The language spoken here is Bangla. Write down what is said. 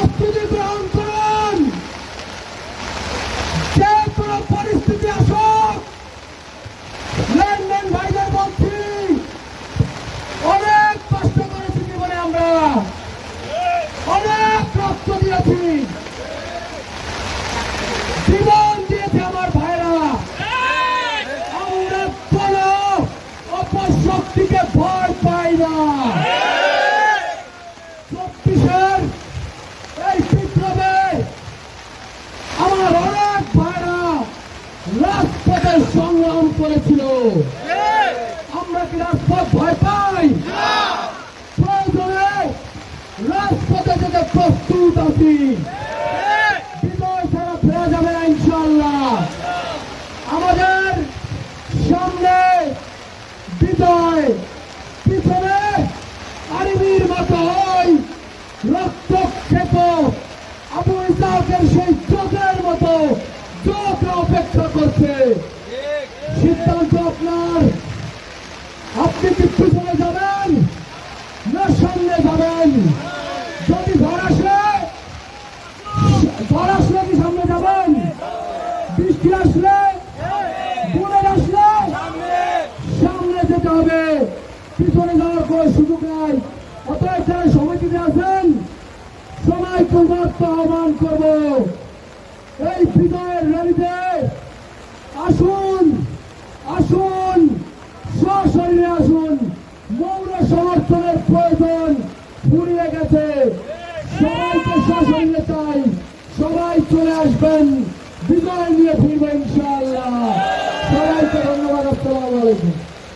প্রস্তুতি গ্রহণ যে কোনো পরিস্থিতি আসুক, লেনদেন ভাইদের বলছি অনেক কষ্ট করেছি জীবনে আমরা। অনেক রক্ত দিয়েছি। জীবন দিয়েছে আমার ভাইরা। আমরা কোনো অপশক্তিকে ভয় পাই না। রাজপথে সংগ্রাম করেছিল। আমরা কি রাজপথ ভয় পাই? প্রয়োজনে রাজপথে যেতে প্রস্তুত আছি। বিজয় ছাড়া ফেরা যাবে না ইনশাল্লাহ আমাদের সামনে বিজয়, পিছনে আরিবির মতো ওই রক্তক্ষেপ। আবু ইসাকের সেই চোখের মতো চোখ অপেক্ষা সিদ্ধান্ত আপনার। আপনি কি পিছনে যাবেন, না সামনে যাবেন। যদি ঝড় আসলে কি সামনে যাবেন? বৃষ্টি আসলে বুড়ে আসলে, সামনে যেতে হবে। পিছনে যাওয়ার কোনো সুযোগ নাই। অতএব যারা সমিতিতে আছেন সবাই পূর্বাত্ম আহ্বান করব। এই বিজয়ের র্যালিতে আসুন আসুন সশরীরে আসুন। মৌন সমর্থনের প্রয়োজন ফুরিয়ে গেছে। সবাইকে সশরীরে চাই। সবাই চলে আসবেন। বিজয় নিয়ে ফিরবেন ইনশাআল্লাহ। সবাইকে ধন্যবাদ। আসসালামু আলাইকুম।